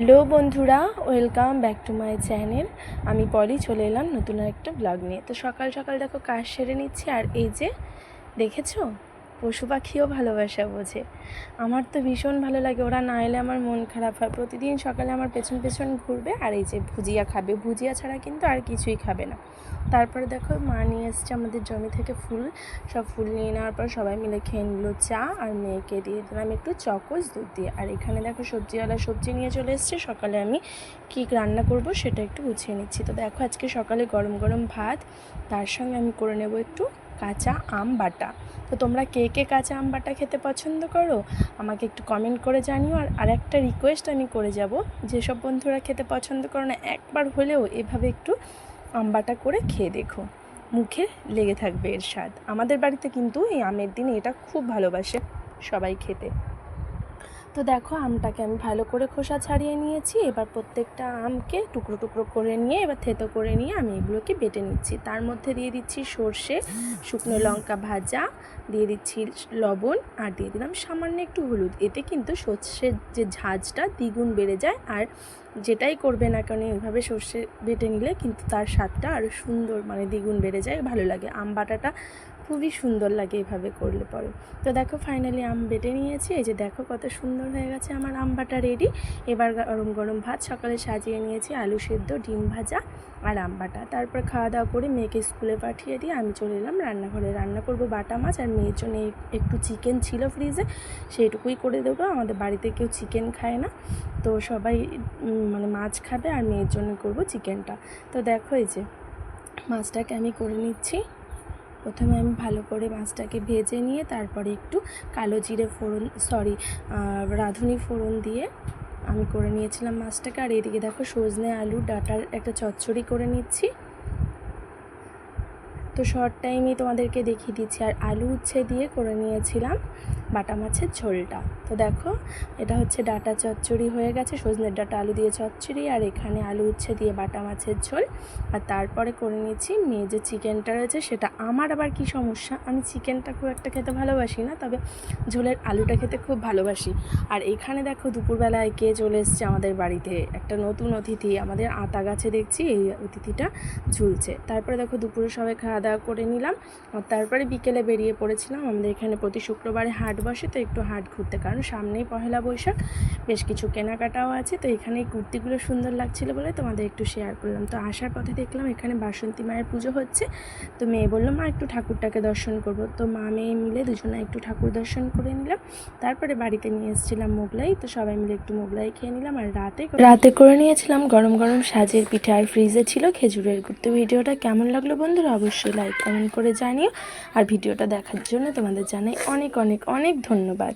Hello বন্ধুরা, welcome back to my channel. আমি পলি, চলে এলাম নতুন একটা ব্লগ নিয়ে। তো সকাল সকাল দেখো, কাজ সেরে নিচ্ছি। আর এই যে, দেখেছ? পশু পাখিও ভালোবাসা বোঝে। আমার তো ভীষণ ভালো লাগে, ওরা না এলে আমার মন খারাপ হয়। প্রতিদিন সকালে আমার পেছন পেছন ঘুরবে, আর এই যে ভুজিয়া খাবে। ভুজিয়া ছাড়া কিন্তু আর কিছুই খাবে না। তারপরে দেখো, মা নিয়ে এসছে আমাদের জমি থেকে ফুল। সব ফুল নিয়ে নেওয়ার পর সবাই মিলে খেয়ে নিলো চা আর মেয়েকে দিয়ে দিলাম একটু চকোস দুধ দিয়ে। আর এখানে দেখো, সবজিওয়ালা সবজি নিয়ে চলে এসছে। সকালে আমি কী রান্না করব সেটা একটু গুছিয়ে নিচ্ছি। তো দেখো, আজকে সকালে গরম গরম ভাত, তার সঙ্গে আমি করে নেব একটু কাঁচা আম বাটা। তো তোমরা কে কে কাঁচা আম বাটা খেতে পছন্দ করো, আমাকে একটু কমেন্ট করে জানিও। আর আরেকটা রিকোয়েস্ট আমি করে যাব, যেসব বন্ধুরা খেতে পছন্দ করো না, একবার হলেও এভাবে একটু আম বাটা করে খেয়ে দেখো। মুখে লেগে থাকবে এর স্বাদ। আমাদের বাড়িতে কিন্তু এই আমের দিনে এটা খুব ভালোবাসে সবাই খেতে। তো দেখো, আমটাকে আমি ভালো করে খোসা ছাড়িয়ে নিয়েছি। এবার প্রত্যেকটা আমকে টুকরো টুকরো করে নিয়ে, এবার থেতো করে নিয়ে আমি এগুলোকে বেটে নিচ্ছি। তার মধ্যে দিয়ে দিচ্ছি সর্ষে, শুকনো লঙ্কা ভাজা, দিয়ে দিচ্ছি লবণ, আর দিয়ে দিলাম সামান্য একটু হলুদ। এতে কিন্তু সর্ষের যে ঝাঁজটা দ্বিগুণ বেড়ে যায়, আর যেটাই করবে না কেন এইভাবে সর্ষে বেটে নিলে কিন্তু তার স্বাদটা আরও সুন্দর মানে দ্বিগুণ বেড়ে যায়, ভালো লাগে। আম বাটাটা খুবই সুন্দর লাগে এভাবে করলে পরে। তো দেখো ফাইনালি আম বেটে নিয়েছি, এই যে দেখো কত সুন্দর হয়ে গেছে আমার আম বাটা রেডি এবার গরম গরম ভাত, সকালে সাজিয়ে নিয়েছি আলু সেদ্ধ, ডিম ভাজা আর আম বাটা তারপর খাওয়া দাওয়া করে মেয়েকে স্কুলে পাঠিয়ে দিয়ে আমি চলে এলাম রান্নাঘরে। রান্না করব বাটা মাছ আর মেয়ের জন্য একটু চিকেন ছিল ফ্রিজে সেইটুকুই করে দেবো। আমাদের বাড়িতে কেউ চিকেন খায় না। তো সবাই মানে মাছ খাবে আর মেয়ের জন্য করব চিকেনটা তো দেখো এই যে মাছটাকে আমি করে নিচ্ছি। প্রথমে আমি ভালো করে মাছটাকে ভেজে নিয়ে তারপরে একটু কালো জিরে ফোড়ন সরি রাঁধুনি ফোড়ন দিয়ে আমি করে নিয়েছিলাম মাছটাকে। আর এদিকে দেখো সজনে আলু ডাটার একটা চচ্চড়ি করে নিচ্ছি। তো শর্ট টাইমে তোমাদেরকে দেখিয়ে দিচ্ছি। আর আলু উচ্ছে দিয়ে করে নিয়েছিলাম। বাটা মাছের ঝোলটা। তো দেখো, এটা হচ্ছে ডাটা চচ্চড়ি হয়ে গেছে সজনের ডাটা আলু দিয়ে চচ্চড়ি, আর এখানে আলু উচ্ছে দিয়ে বাটা মাছের ঝোল। আর তারপরে করে নিয়েছি মেয়ে যে চিকেনটা রয়েছে, সেটা আমার আবার কি সমস্যা? আমি চিকেনটা খুব একটা খেতে ভালোবাসি না, তবে ঝোলের আলুটা খেতে খুব ভালোবাসি। আর এখানে দেখো দুপুরবেলায় কে চলে এসছে আমাদের বাড়িতে। একটা নতুন অতিথি, আমাদের আতা গাছে দেখছি, এই অতিথিটা ঝুলছে। তারপরে দেখো, দুপুরে সবাই খাওয়া দাওয়া করে নিলাম। আর তারপরে বিকেলে বেরিয়ে পড়েছিলাম। আমাদের এখানে প্রতি শুক্রবারে হাট বসে তো একটু হাট ঘুরতে। কারণ সামনেই পহেলা বৈশাখ, বেশ কিছু কেনাকাটাও আছে। তো এখানে এই কুর্তিগুলো সুন্দর লাগছিল বলে তোমাদের একটু শেয়ার করলাম। তো আসার পথে দেখলাম এখানে বাসন্তী মায়ের পুজো হচ্ছে। তো মেয়ে বলল, মা, একটু ঠাকুরটাকে দর্শন করব। তো মা, মেয়ে মিলে দুজনে একটু ঠাকুর দর্শন করে নিলাম। তারপরে বাড়িতে নিয়ে এসেছিলাম মোগলাই। তো সবাই মিলে একটু মোগলাই খেয়ে নিলাম আর রাতে রাতে করে নিয়েছিলাম গরম গরম সাজের পিঠে আর ফ্রিজে ছিল খেজুরের গুড়। ভিডিওটা কেমন লাগল বন্ধুরা, অবশ্যই লাইক কমেন্ট করে জানিও। আর ভিডিওটা দেখার জন্য তোমাদের জানাই অনেক অনেক অনেক অনেক ধন্যবাদ।